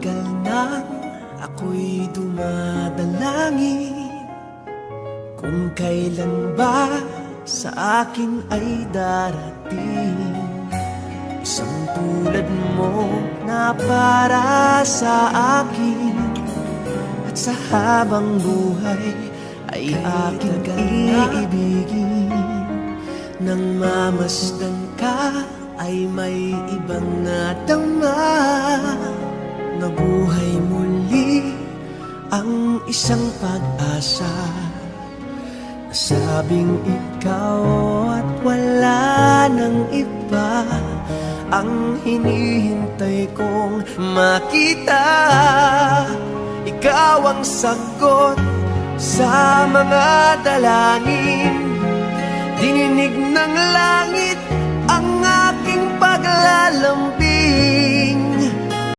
tagal nang ako'y dumadalangin. Kung kailan ba sa akin ay darating. Isang tulad mo na para sa akin. At sa habang buhay ay aking iibigin. Nang mamasdan ka ay may ibang natama ang isang pag-asa. Nasabing ikaw at wala ng iba. Ang hinihintay kong makita. Ikaw ang sagot sa mga dalangin. Dininig ng langit